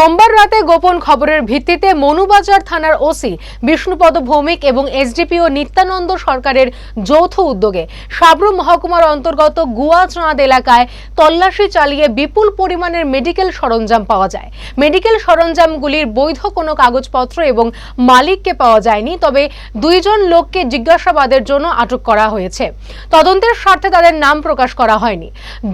সোমবার রাতে গোপন খবরের ভিত্তিতে মনুবাজার থানার ওসি বিষ্ণুপদ ভৌমিক এবং এসডিপিও নিত্যানন্দ সরকারের যৌথ উদ্যোগে সাবরুম মহকুমার অন্তর্গত গুয়াচাঁদ এলাকায় তল্লাশি চালিয়ে বিপুল পরিমাণের মেডিকেল সরঞ্জাম পাওয়া যায়। মেডিকেল সরঞ্জামগুলির বৈধ কোনো কাগজপত্র এবং মালিককে পাওয়া যায়নি, তবে দুইজন লোককে জিজ্ঞাসাবাদের জন্য আটক করা হয়েছে। তদন্তের স্বার্থে তাদের নাম প্রকাশ করা হয়নি।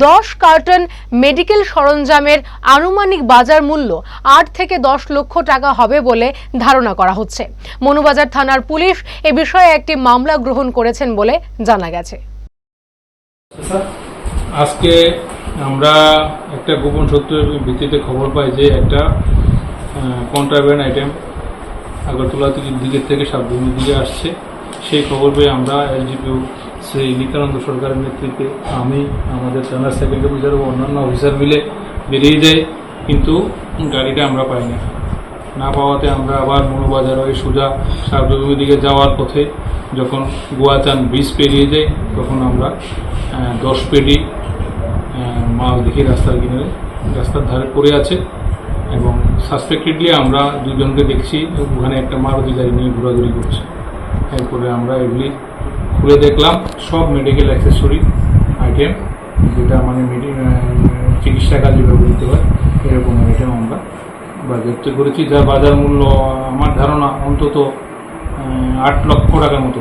দশ কার্টন মেডিকেল সরঞ্জামের আনুমানিক বাজার মূল্য আট থেকে দশ লক্ষ টাকা হবে বলে ধারণা করা হচ্ছে। মনুবাজার থানার পুলিশ এ বিষয়ে একটি মামলা গ্রহণ করেছেন বলে জানা গেছে। আজকে আমরা একটা গোপন সত্যের ভিত্তিতে খবর পাই যে একটা কন্ট্রাভেন আইটেম আগরতলা থেকে দিকের থেকে সাবধানের দিকে আসছে। সেই খবর পেয়ে আমরা এসডিপিও শ্রী নিত্যানন্দ সরকারের নেতৃত্বে আমি, আমাদের থানার সেকেন্ডারি অফিসার ও অন্যান্য অফিসার মিলে বেরিয়ে যাই কিন্তু গাড়িটা আমরা পাই না পাওয়াতে আমরা আবার মনোবাজার হয়ে সোজা সাবধানের দিকে যাওয়ার পথে যখন গোয়াচান ব্রিজ পেরিয়ে যাই তখন আমরা দশ পেটি মাল দেখি রাস্তার কিনারে। রাস্তার ধারে পড়ে আছে এবং সাসপেক্টেডলি আমরা দুজনকে দেখছি, ওখানে একটা মারুতি গাড়ি নিয়ে ঘোরাঘুরি করছে। এরপরে আমরা এগুলি খুলে দেখলাম, সব মেডিকেল অ্যাক্সেসরি আইটেম যেটা মানে চিকিৎসা কাজে ব্যবহৃত হয়। এরকম এটা আমরা বাজেয়াপ্ত করেছি। যা বাজার মূল্য, আমার ধারণা অন্তত আট লক্ষ টাকার মতো